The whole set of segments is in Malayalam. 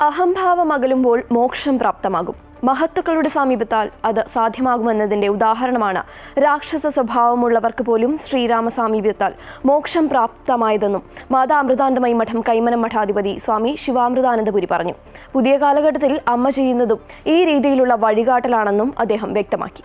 അഹംഭാവം അകലുമ്പോൾ മോക്ഷം പ്രാപ്തമാകും. മഹത്തുക്കളുടെ സമീപത്താൽ അത് സാധ്യമാകുമെന്നതിന്റെ ഉദാഹരണമാണ് രാക്ഷസ സ്വഭാവമുള്ളവർക്ക് പോലും ശ്രീരാമ സാമീപ്യത്താൽ മോക്ഷം പ്രാപ്തമായതെന്നും മാതാ അമൃതാനന്ദമയി മഠം കൈമനം മഠാധിപതി സ്വാമി ശിവാമൃതാനന്ദപുരി പറഞ്ഞു. പുതിയ കാലഘട്ടത്തിൽ അമ്മ ചെയ്യുന്നതും ഈ രീതിയിലുള്ള വഴികാട്ടലാണെന്നും അദ്ദേഹം വ്യക്തമാക്കി.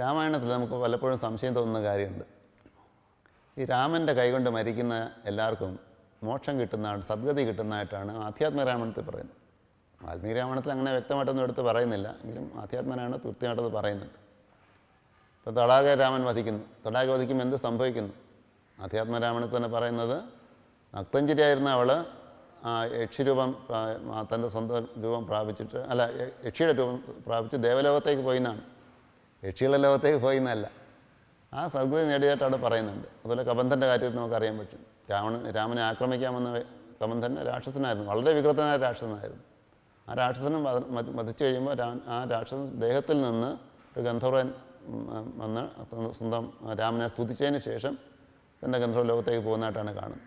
രാമായണത്തിൽ നമുക്ക് പലപ്പോഴും സംശയം തോന്നുന്ന കാര്യമുണ്ട്. ഈ രാമന്റെ കൈകൊണ്ട് മരിക്കുന്ന എല്ലാവർക്കും മോക്ഷം കിട്ടുന്നതാണ് സദ്ഗതി കിട്ടുന്നതായിട്ടാണ് ആധ്യാത്മ രാമായണത്തിൽ പറയുന്നത്. വാൽമീകി രാമായണത്തിൽ അങ്ങനെ വ്യക്തമായിട്ടൊന്നും എടുത്ത് പറയുന്നില്ല. എങ്കിലും ആധ്യാത്മനാണ് തൃപ്തിയായിട്ടത് പറയുന്നുണ്ട്. ഇപ്പോൾ തടാക രാമൻ വധിക്കുന്നു. തടാക വധിക്കുമ്പോൾ എന്ത് സംഭവിക്കുന്നു? ആധ്യാത്മ രാമായണത്തിൽ തന്നെ പറയുന്നത് നക്തഞ്ചിരിയായിരുന്ന അവൾ ആ യക്ഷിരൂപം തന്റെ സ്വന്തം രൂപം പ്രാപിച്ചിട്ട് അല്ല യക്ഷിയുടെ രൂപം പ്രാപിച്ച് ദേവലോകത്തേക്ക് പോയി എന്നാണ്. യക്ഷികളുടെ ലോകത്തേക്ക് പോയി എന്നല്ല. ആ സദ്ഗതി നേടിയതായിട്ട് അവിടെ പറയുന്നുണ്ട്. അതുപോലെ കബന്ധന്റെ കാര്യത്തിൽ നമുക്കറിയാൻ പറ്റും. രാവണൻ രാമനെ ആക്രമിക്കാമെന്ന കബന്ധൻ രാക്ഷസനായിരുന്നു. വളരെ വികൃതനായ രാക്ഷസനായിരുന്നു. ആ രാക്ഷസനും വധ- വധ- വധിച്ചു കഴിയുമ്പോൾ ആ രാക്ഷസൻ ദേഹത്തിൽ നിന്ന് ഒരു ഗന്ധർവൻ വന്ന് സ്വന്തം രാമനെ സ്തുതിച്ചതിന് ശേഷം തന്റെ ഗന്ധർവ ലോകത്തേക്ക് പോകുന്നതായിട്ടാണ് കാണുന്നത്.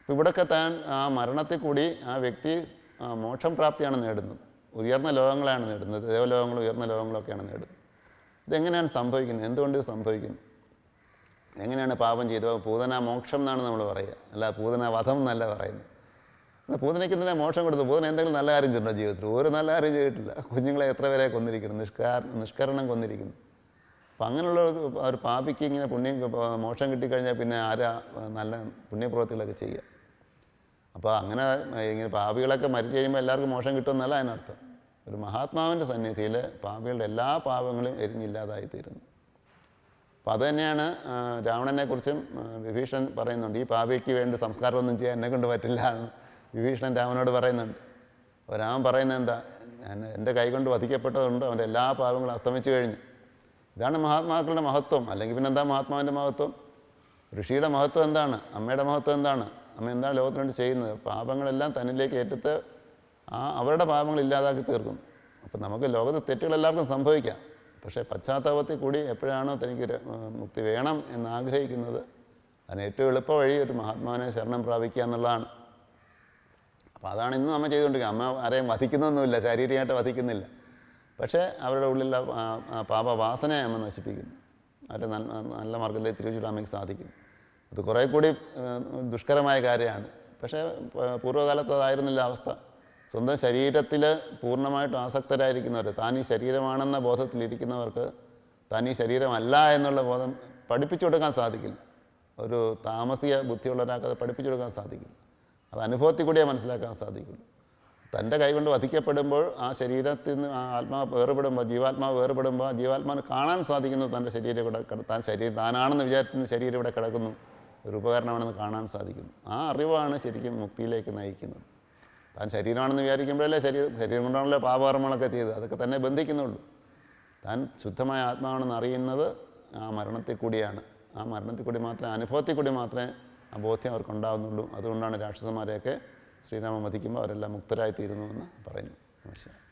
അപ്പോൾ ഇവിടെയൊക്കെ താൻ ആ മരണത്തിൽ കൂടി ആ വ്യക്തി മോക്ഷം പ്രാപ്തിയാണ് നേടുന്നത്. ഉയർന്ന ലോകങ്ങളാണ് നേടുന്നത്. ദേവലോകങ്ങളും ഉയർന്ന ലോകങ്ങളൊക്കെയാണ് നേടുന്നത്. ഇതെങ്ങനെയാണ് സംഭവിക്കുന്നത്? എന്തുകൊണ്ട് ഇത് സംഭവിക്കുന്നു? എങ്ങനെയാണ് പാപം ചെയ്തത്? പൂതന മോക്ഷം എന്നാണ് നമ്മൾ പറയുക. അല്ല പൂതന വധം എന്നല്ല പറയുന്നത്. എന്നാൽ പൂതനയ്ക്ക് എന്തിനാ മോക്ഷം കൊടുത്തു പൂതന എന്തെങ്കിലും നല്ല കാര്യം ചെയ്തിട്ടുണ്ടോ ജീവിതത്തിൽ? ഒരു നല്ല കാര്യം ചെയ്തിട്ടില്ല. കുഞ്ഞുങ്ങളെ എത്ര പേരെ കൊന്നിരിക്കുന്നു? നിഷ്കാര നിഷ്കരണം കൊന്നിരിക്കുന്നു. അപ്പം അങ്ങനെയുള്ള ഒരു പാപിക്ക് ഇങ്ങനെ പുണ്യം മോക്ഷം കിട്ടിക്കഴിഞ്ഞാൽ പിന്നെ ആരാ നല്ല പുണ്യപ്രവൃത്തികളൊക്കെ ചെയ്യുക? അപ്പോൾ അങ്ങനെ ഇങ്ങനെ പാപികളൊക്കെ മരിച്ചു കഴിയുമ്പോൾ എല്ലാവർക്കും മോശം കിട്ടുമെന്നല്ല അതിനർത്ഥം. ഒരു മഹാത്മാവിന്റെ സന്നിധിയിൽ പാപികളുടെ എല്ലാ പാപങ്ങളും എരിഞ്ഞില്ലാതായി തീരുന്നു അപ്പോൾ അത് തന്നെയാണ് ആ, രാവണനെക്കുറിച്ചും വിഭീഷണൻ പറയുന്നുണ്ട് ഈ പാപിക്ക് വേണ്ടി സംസ്കാരമൊന്നും ചെയ്യാൻ എന്നെ കൊണ്ട് പറ്റില്ല എന്ന് വിഭീഷണൻ രാമനോട് പറയുന്നുണ്ട്. അപ്പോൾ രാമൻ പറയുന്നത് എന്താ? ഞാൻ എന്റെ കൈകൊണ്ട് വധിക്കപ്പെട്ടതുകൊണ്ട് അവന്റെ എല്ലാ പാപങ്ങളും അസ്തമിച്ചു കഴിഞ്ഞു. ഇതാണ് മഹാത്മാക്കളുടെ മഹത്വം. അല്ലെങ്കിൽ പിന്നെ എന്താ മഹാത്മാവിന്റെ മഹത്വം? ഋഷിയുടെ മഹത്വം എന്താണ്? അമ്മയുടെ മഹത്വം എന്താണ്? അമ്മ എന്താണ് ലോകത്തിനുവേണ്ടി ചെയ്യുന്നത്? പാപങ്ങളെല്ലാം തന്നിലേക്ക് ഏറ്റെടുത്ത് ആ അവരുടെ പാപങ്ങൾ ഇല്ലാതാക്കി തീർക്കും. അപ്പം നമുക്ക് ലോകത്ത് തെറ്റുകൾ എല്ലാവർക്കും സംഭവിക്കാം. പക്ഷേ പശ്ചാത്താപത്തിൽ കൂടി എപ്പോഴാണോ തനിക്ക് മുക്തി വേണം എന്ന് ആഗ്രഹിക്കുന്നത് അതിന് ഏറ്റവും എളുപ്പ വഴി ഒരു മഹാത്മാവിനെ ശരണം പ്രാപിക്കുക എന്നുള്ളതാണ്. അപ്പോൾ അതാണ് ഇന്നും അമ്മ ചെയ്തുകൊണ്ടിരിക്കുക അമ്മ ആരെയും വധിക്കുന്നൊന്നുമില്ല ശാരീരികമായിട്ട് വധിക്കുന്നില്ല. പക്ഷേ അവരുടെ ഉള്ളിലെ പാപവാസനയെ അമ്മ നശിപ്പിക്കുന്നു. അവരെ നല്ല നല്ല മാർഗത്തിലേക്ക് തിരിച്ചുവിടാൻ സാധിക്കുന്നു. അത് കുറേ കൂടി ദുഷ്കരമായ കാര്യമാണ്. പക്ഷേ പൂർവകാലത്ത് അതായിരുന്നില്ല അവസ്ഥ. സ്വന്തം ശരീരത്തിൽ പൂർണമായിട്ടും ആസക്തരായിരിക്കുന്നവർ താൻ ഈ ശരീരമാണെന്ന ബോധത്തിലിരിക്കുന്നവർക്ക് താൻ ഈ ശരീരമല്ല എന്നുള്ള ബോധം പഠിപ്പിച്ചു കൊടുക്കാൻ സാധിക്കില്ല. ഒരു താമസിക ബുദ്ധിയുള്ള ഒരാൾക്ക് അത് പഠിപ്പിച്ചു കൊടുക്കാൻ സാധിക്കില്ല. അത് അനുഭവത്തിൽ കൂടിയേ മനസ്സിലാക്കാൻ സാധിക്കുള്ളൂ. തന്റെ കൈകൊണ്ട് വധിക്കപ്പെടുമ്പോൾ ആ ശരീരത്തിൽ നിന്ന് ആ ആത്മാവ് വേർപെടുമ്പോൾ ജീവാത്മാവ് വേർപെടുമ്പോൾ ആ ജീവാത്മാവിന് കാണാൻ സാധിക്കുന്നു തന്റെ ശരീരം ഇവിടെ താൻ ശരീരം താനാണെന്ന് വിചാരിക്കുന്ന ശരീരം ഇവിടെ കിടക്കുന്നു. ഒരു ഉപകരണമാണെന്ന് കാണാൻ സാധിക്കുന്നു. ആ അറിവാണ് ശരിക്കും മുക്തിയിലേക്ക് നയിക്കുന്നത്. താൻ ശരീരമാണെന്ന് വിചാരിക്കുമ്പോഴല്ലേ ശരീരം ശരീരം കൊണ്ടാണല്ലോ പാപകർമ്മങ്ങളൊക്കെ ചെയ്തത്. അതൊക്കെ തന്നെ ബന്ധിക്കുന്നുള്ളൂ. താൻ ശുദ്ധമായ ആത്മാവാണെന്ന് അറിയുന്നത് ആ മരണത്തിൽ കൂടിയാണ്. ആ മരണത്തിൽ കൂടി മാത്രമേ അനുഭവത്തിൽ കൂടി മാത്രമേ ആ ബോധ്യം അവർക്കുണ്ടാകുന്നുള്ളൂ അതുകൊണ്ടാണ് രാക്ഷസന്മാരെയൊക്കെ ശ്രീരാമം വധിക്കുമ്പോൾ അവരെല്ലാം മുക്തരായിത്തീരുന്നു എന്ന് പറയുന്നു. നമസ്കാരം.